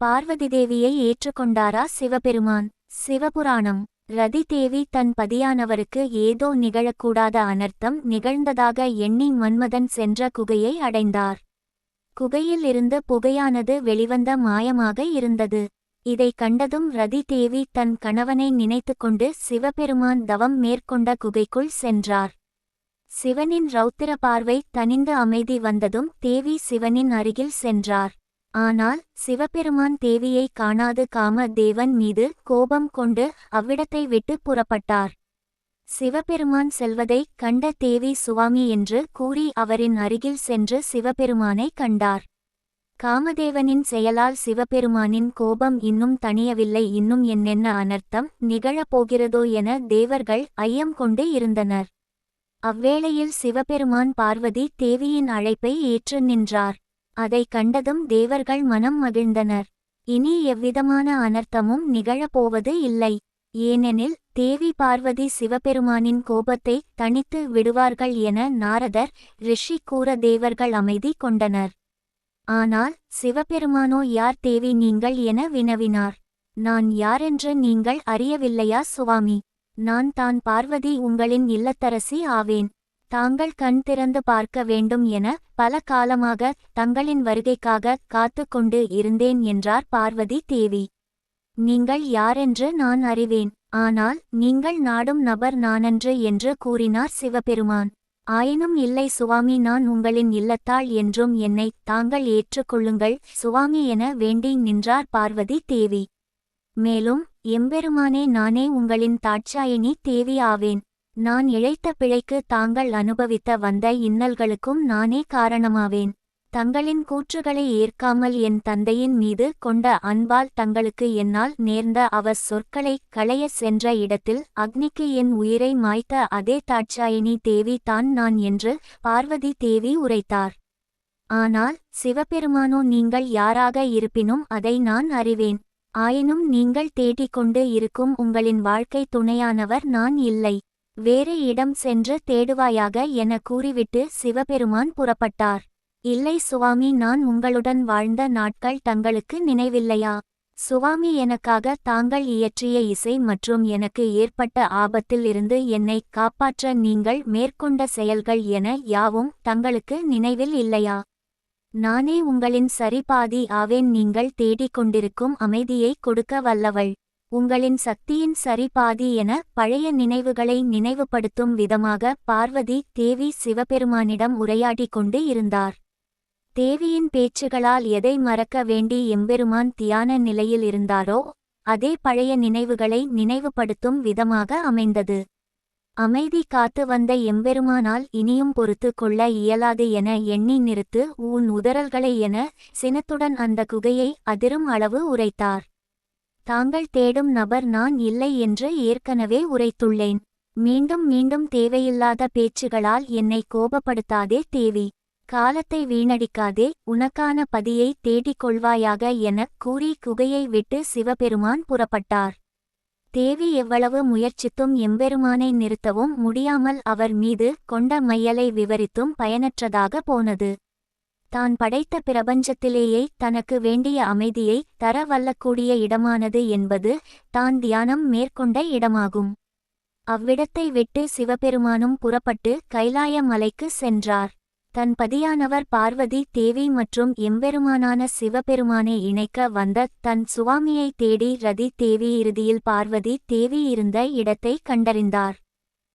பார்வதி தேவியை ஏற்றுக்கொண்டாரா சிவபெருமான்? சிவபுராணம். ரதி தேவி தன் பதியானவருக்கு ஏதோ நிகழக்கூடாத அனர்த்தம் நிகழ்ந்ததாக எண்ணி மன்மதன் சென்ற குகையை அடைந்தார். குகையில் இருந்து புகையானது வெளிவந்த மாயமாக இருந்தது. இதை கண்டதும் ரதி தேவி தன் கணவனை நினைத்துக்கொண்டு சிவபெருமான் தவம் மேற்கொண்ட குகைக்குள் சென்றார். சிவனின் ரௌத்திர பார்வை தனிந்து அமைதி வந்ததும் தேவி சிவனின் அருகில் சென்றார். ஆனால் சிவபெருமான் தேவியை காணாது காம தேவன் மீது கோபம் கொண்டு அவ்விடத்தை விட்டு புறப்பட்டார். சிவபெருமான் செல்வதை கண்ட தேவி சுவாமி என்று கூறி அவரின் அருகில் சென்று சிவபெருமானை கண்டார். காமதேவனின் செயலால் சிவபெருமானின் கோபம் இன்னும் தணியவில்லை இன்னும் என்னென்ன அனர்த்தம் நிகழப் போகிறதோ என தேவர்கள் ஐயம் கொண்டு இருந்தனர். அவ்வேளையில் சிவபெருமான் பார்வதி தேவியின் அழைப்பை ஏற்று நின்றார். அதை கண்டதும் தேவர்கள் மனம் மகிழ்ந்தனர். இனி எவ்விதமான அனர்த்தமும் நிகழப்போவது இல்லை. ஏனெனில் தேவி பார்வதி சிவபெருமானின் கோபத்தை தணித்து விடுவார்கள் என நாரதர் ரிஷி கூற தேவர்கள் அமைதி கொண்டனர். ஆனால் சிவபெருமானோ யார் தேவி நீங்கள் என வினவினார். நான் யாரென்று நீங்கள் அறியவில்லையா சுவாமி? நான் தான் பார்வதி உங்களின் இல்லத்தரசி ஆவேன். தாங்கள் கண் திறந்து பார்க்க வேண்டும் என பல காலமாக தங்களின் வருகைக்காக காத்து கொண்டு இருந்தேன் என்றார் பார்வதி தேவி. நீங்கள் யாரென்று நான் அறிவேன். ஆனால் நீங்கள் நாடும் நபர் நானன்று என்று கூறினார் சிவபெருமான். ஆயினும் இல்லை சுவாமி நான் உங்களின் இல்லத்தாள் என்றும் என்னை தாங்கள் ஏற்றுக்கொள்ளுங்கள். சுவாமி என வேண்டி நின்றார் பார்வதி தேவி. மேலும் எம்பெருமானே நானே உங்களின் தாட்சாயினி தேவி ஆவேன். நான் இழைத்த பிழைக்கு தாங்கள் அனுபவித்த வந்த இன்னல்களுக்கும் நானே காரணமாவேன். தங்களின் கூற்றுகளை ஏற்காமல் என் தந்தையின் மீது கொண்ட அன்பால் தங்களுக்கு என்னால் நேர்ந்த அவர் சொற்களை களைய சென்ற இடத்தில் அக்னிக்கு என் உயிரை மாய்த்த அதே தாட்சாயினி தேவி தான் நான் என்று பார்வதி தேவி உரைத்தார். ஆனால் சிவபெருமானோ நீங்கள் யாராக இருப்பினும் அதை நான் அறிவேன். ஆயினும் நீங்கள் தேடிக்கொண்டு இருக்கும் உங்களின் வாழ்க்கை துணையானவர் நான் இல்லை. வேறு இடம் சென்று தேடுவாயாக என கூறிவிட்டு சிவபெருமான் புறப்பட்டார். இல்லை சுவாமி நான் உங்களுடன் வாழ்ந்த நாட்கள் தங்களுக்கு நினைவில்லையா? சுவாமி எனக்காக தாங்கள் இயற்றிய இசை மற்றும் எனக்கு ஏற்பட்ட ஆபத்தில் இருந்து என்னை காப்பாற்ற நீங்கள் மேற்கொண்ட செயல்கள் என யாவும் தங்களுக்கு நினைவில் இல்லையா? நானே உங்களின் சரிபாதி ஆவேன் நீங்கள் தேடிக் கொண்டிருக்கும் அமைதியை கொடுக்க வல்லவள். உங்களின் சக்தியின் சரிபாதி என பழைய நினைவுகளை நினைவுபடுத்தும் விதமாக பார்வதி தேவி சிவபெருமானிடம் உரையாடிக் கொண்டு இருந்தார். தேவியின் பேச்சுகளால் எதை மறக்க வேண்டி எம்பெருமான் தியான நிலையில் இருந்தாரோ அதே பழைய நினைவுகளை நினைவுபடுத்தும் விதமாக அமைந்தது. அமைதி காத்து வந்த எம்பெருமானால் இனியும் பொறுத்து கொள்ள இயலாது என எண்ணி நிறுத்து உன் உதறல்களை என சினத்துடன் அந்த குகையை அதிரும் அளவு உரைத்தார். தாங்கள் தேடும் நபர் நான் இல்லை என்று ஏற்கனவே உரைத்துள்ளேன். மீண்டும் மீண்டும் தேவையில்லாத பேச்சுகளால் என்னை கோபப்படுத்தாதே தேவி. காலத்தை வீணடிக்காதே உனக்கான பதியை தேடிக் கொள்வாயாக எனக் கூறி குகையை விட்டு சிவபெருமான் புறப்பட்டார். தேவி எவ்வளவு முயற்சித்தும் எம்பெருமானை நிறுத்தவும் முடியாமல் அவர் மீது கொண்ட மையலை விவரித்தும் பயனற்றதாக போனது. தான் படைத்த பிரபஞ்சத்திலேயே தனக்கு வேண்டிய அமைதியை தர வல்லக்கூடிய இடமானது என்பது தான் தியானம் மேற்கொண்ட இடமாகும். அவ்விடத்தை விட்டு சிவபெருமானும் புறப்பட்டு கைலாய மலைக்கு சென்றார். தன் பதியானவர் பார்வதி தேவி மற்றும் எம்பெருமானான சிவபெருமானை இணைக்க வந்த தன் சுவாமியை தேடி ரதி தேவி இறுதியில் பார்வதி தேவி இருந்த இடத்தை கண்டறிந்தார்.